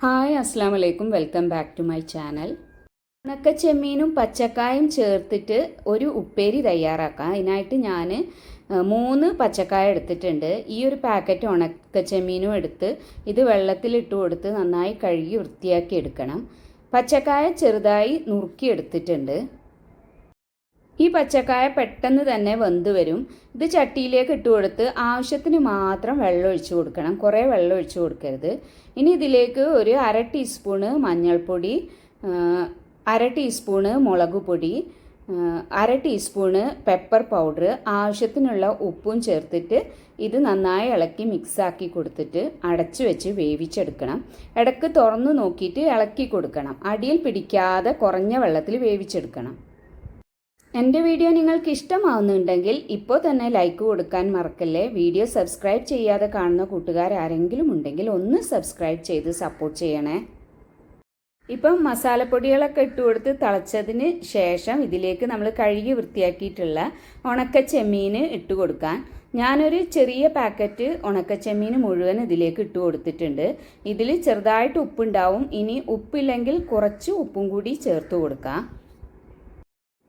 Hi അസ്സാം വലൈക്കും welcome back to my channel. ഉണക്കച്ചെമ്മീനും പച്ചക്കായും ചേർത്തിട്ട് ഒരു ഉപ്പേരി തയ്യാറാക്കാം. അതിനായിട്ട് ഞാൻ മൂന്ന് പച്ചക്കായ എടുത്തിട്ടുണ്ട്. ഈ ഒരു പാക്കറ്റ് ഉണക്കച്ചെമ്മീനും എടുത്ത് ഇത് വെള്ളത്തിലിട്ട് കൊടുത്ത് നന്നായി കഴുകി വൃത്തിയാക്കി എടുക്കണം. പച്ചക്കായ ചെറുതായി നുറുക്കി എടുത്തിട്ടുണ്ട്. ഈ പച്ചക്കായ പെട്ടെന്ന് തന്നെ വെന്ത് വരും. ഇത് ചട്ടിയിലേക്ക് ഇട്ട് കൊടുത്ത് ആവശ്യത്തിന് മാത്രം വെള്ളം ഒഴിച്ചു കൊടുക്കണം. കുറേ വെള്ളം ഒഴിച്ചു കൊടുക്കരുത്. ഇനി ഇതിലേക്ക് ഒരു അര ടീസ്പൂണ് മഞ്ഞൾപ്പൊടി അര ടീസ്പൂണ് മുളക് പൊടി അര ടീസ്പൂണ് പെപ്പർ പൗഡർ ആവശ്യത്തിനുള്ള ഉപ്പും ചേർത്തിട്ട് ഇത് നന്നായി ഇളക്കി മിക്സാക്കി കൊടുത്തിട്ട് അടച്ചു വെച്ച് വേവിച്ചെടുക്കണം. ഇടയ്ക്ക് തുറന്നു നോക്കിയിട്ട് ഇളക്കി കൊടുക്കണം. അടിയിൽ പിടിക്കാതെ കുറഞ്ഞ വെള്ളത്തിൽ വേവിച്ചെടുക്കണം. എന്റെ വീഡിയോ നിങ്ങൾക്ക് ഇഷ്ടമാവുന്നുണ്ടെങ്കിൽ ഇപ്പോൾ തന്നെ ലൈക്ക് കൊടുക്കാൻ മറക്കല്ലേ? വീഡിയോ സബ്സ്ക്രൈബ് ചെയ്യാതെ കാണുന്ന കൂട്ടുകാർ ആരെങ്കിലും ഉണ്ടെങ്കിൽ ഒന്ന് സബ്സ്ക്രൈബ് ചെയ്ത് സപ്പോർട്ട് ചെയ്യണേ. ഇപ്പം മസാലപ്പൊടികളൊക്കെ ഇട്ട് കൊടുത്ത് തിളച്ചതിന് ശേഷം ഇതിലേക്ക് നമ്മൾ കഴുകി വൃത്തിയാക്കിയിട്ടുള്ള ഉണക്ക ചെമ്മീൻ ഇട്ട് കൊടുക്കാൻ. ഞാനൊരു ചെറിയ പാക്കറ്റ് ഉണക്ക ചെമ്മീൻ മുഴുവൻ ഇതിലേക്ക് ഇട്ട് കൊടുത്തിട്ടുണ്ട്. ഇതിൽ ചെറുതായിട്ട് ഉപ്പുണ്ടാവും. ഇനി ഉപ്പില്ലെങ്കിൽ കുറച്ച് ഉപ്പും കൂടി ചേർത്ത് കൊടുക്കാം.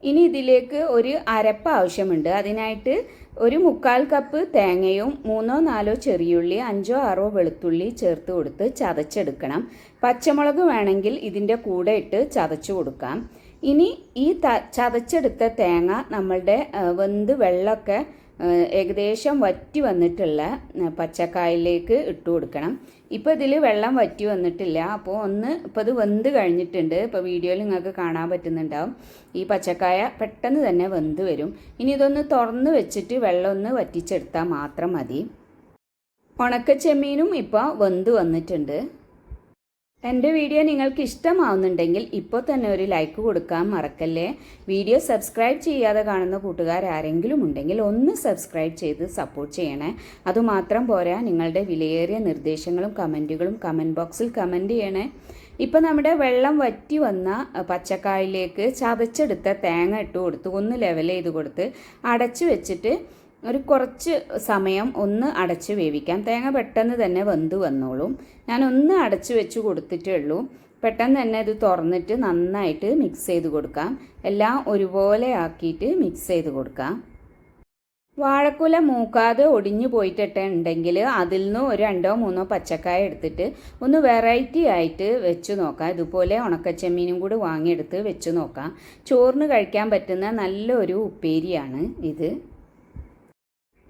ഇനി ഇതിലേക്ക് ഒരു അരപ്പ് ആവശ്യമുണ്ട്. അതിനായിട്ട് ഒരു മുക്കാൽ കപ്പ് തേങ്ങയും മൂന്നോ നാലോ ചെറിയുള്ളി അഞ്ചോ ആറോ വെളുത്തുള്ളി ചേർത്ത് കൊടുത്ത് ചതച്ചെടുക്കണം. പച്ചമുളക് വേണമെങ്കിൽ ഇതിന്റെ കൂടെ ഇട്ട് ചതച്ചു കൊടുക്കാം. ഇനി ഈ ചതച്ചെടുത്ത തേങ്ങ നമ്മളുടെ വെന്ത് വെള്ളമൊക്കെ ഏകദേശം വറ്റി വന്നിട്ടുള്ള പച്ചക്കായയിലേക്ക് ഇട്ട് കൊടുക്കണം. ഇപ്പോൾ ഇതിൽ വെള്ളം വറ്റി വന്നിട്ടില്ല. അപ്പോൾ ഒന്ന് ഇപ്പോൾ ഇത് വെന്ത് കഴിഞ്ഞിട്ടുണ്ട്. ഇപ്പോൾ വീഡിയോയിൽ നിങ്ങൾക്ക് കാണാൻ പറ്റുന്നുണ്ടാവും. ഈ പച്ചക്കായ പെട്ടെന്ന് തന്നെ വെന്ത് വരും. ഇനി ഇതൊന്ന് തുറന്ന് വെച്ചിട്ട് വെള്ളം ഒന്ന് വറ്റിച്ചെടുത്താൽ മാത്രം മതി. ഉണക്ക ചെമ്മീനും ഇപ്പോൾ വെന്ത് വന്നിട്ടുണ്ട്. എന്റെ വീഡിയോ നിങ്ങൾക്ക് ഇഷ്ടമാവുന്നുണ്ടെങ്കിൽ ഇപ്പോൾ തന്നെ ഒരു ലൈക്ക് കൊടുക്കാൻ മറക്കല്ലേ? വീഡിയോ സബ്സ്ക്രൈബ് ചെയ്യാതെ കാണുന്ന കൂട്ടുകാർ ആരെങ്കിലും ഉണ്ടെങ്കിൽ ഒന്ന് സബ്സ്ക്രൈബ് ചെയ്ത് സപ്പോർട്ട് ചെയ്യണേ. അതുമാത്രം പോരാ നിങ്ങളുടെ വിലയേറിയ നിർദ്ദേശങ്ങളും കമന്റുകളും കമന്റ് ബോക്സിൽ കമന്റ് ചെയ്യണേ. ഇപ്പം നമ്മുടെ വെള്ളം വറ്റി വന്ന പച്ചക്കായിലേക്ക് ചതച്ചെടുത്ത തേങ്ങ ഇട്ട് കൊടുത്ത് ഒന്ന് ലെവൽ ചെയ്ത് കൊടുത്ത് അടച്ചു വെച്ചിട്ട് ഒരു കുറച്ച് സമയം ഒന്ന് അടച്ച് വേവിക്കാം. തേങ്ങ പെട്ടെന്ന് തന്നെ വെന്ത് വന്നോളും. ഞാൻ ഒന്ന് അടച്ച് വെച്ച് കൊടുത്തിട്ടേ ഉള്ളൂ. പെട്ടെന്ന് തന്നെ ഇത് തുറന്നിട്ട് നന്നായിട്ട് മിക്സ് ചെയ്ത് കൊടുക്കാം. എല്ലാം ഒരുപോലെ ആക്കിയിട്ട് മിക്സ് ചെയ്ത് കൊടുക്കാം. വാഴക്കുല മൂക്കാതെ ഒടിഞ്ഞു പോയിട്ടിട്ട് ഉണ്ടെങ്കിൽ അതിൽ നിന്ന് ഒരു രണ്ടോ മൂന്നോ പച്ചക്കായ എടുത്തിട്ട് ഒന്ന് വെറൈറ്റി ആയിട്ട് വെച്ച് നോക്കാം. ഇതുപോലെ ഉണക്കച്ചെമ്മീനും കൂടി വാങ്ങിയെടുത്ത് വെച്ച് നോക്കാം. ചോറിന് കഴിക്കാൻ പറ്റുന്ന നല്ലൊരു ഉപ്പേരിയാണ് ഇത്.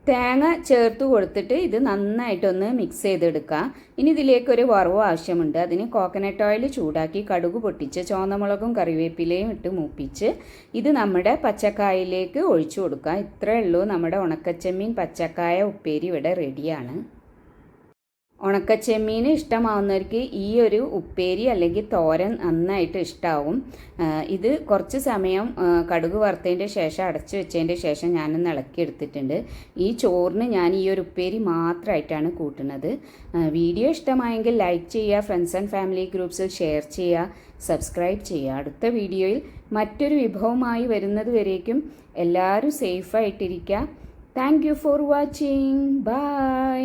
തേങ്ങ ചേർത്ത് കൊടുത്തിട്ട് ഇത് നന്നായിട്ടൊന്ന് മിക്സ് ചെയ്തെടുക്കുക ഇനി ഇതിലേക്ക് ഒരു വറവ് ആവശ്യമുണ്ട്. അതിന് കോക്കനട്ട് ഓയിൽ ചൂടാക്കി കടുക് പൊട്ടിച്ച് ചുവന്നമുളകും കറിവേപ്പിലയും ഇട്ട് മൂപ്പിച്ച് ഇത് നമ്മുടെ പച്ചക്കായയിലേക്ക് ഒഴിച്ചു കൊടുക്കുക ഇത്രയേ ഉള്ളൂ. നമ്മുടെ ഉണക്കച്ചെമ്മീൻ പച്ചക്കായ ഉപ്പേരി ഇവിടെ റെഡിയാണ് ഉണക്കച്ചെമ്മീൻ ഇഷ്ടമാവുന്നവർക്ക് ഈ ഒരു ഉപ്പേരി അല്ലെങ്കിൽ തോരൻ നന്നായിട്ട് ഇഷ്ടമാവും ഇത് കുറച്ച് സമയം കടുക് വറുത്തതിന്റെ ശേഷം അടച്ചു വെച്ചതിന്റെ ശേഷം ഞാനൊന്ന് ഇളക്കിയെടുത്തിട്ടുണ്ട് ഈ ചോറിന് ഞാൻ ഈ ഒരു ഉപ്പേരി മാത്രമായിട്ടാണ് കൂട്ടുന്നത്. വീഡിയോ ഇഷ്ടമായെങ്കിൽ ലൈക്ക് ചെയ്യുക ഫ്രണ്ട്സ് ആൻഡ് ഫാമിലി ഗ്രൂപ്പ്സിൽ ഷെയർ ചെയ്യുക സബ്സ്ക്രൈബ് ചെയ്യുക. അടുത്ത വീഡിയോയിൽ മറ്റൊരു വിഭവമായി വരുന്നത് വരേക്കും എല്ലാവരും സേഫായിട്ടിരിക്കുക thank you for watching. Bye.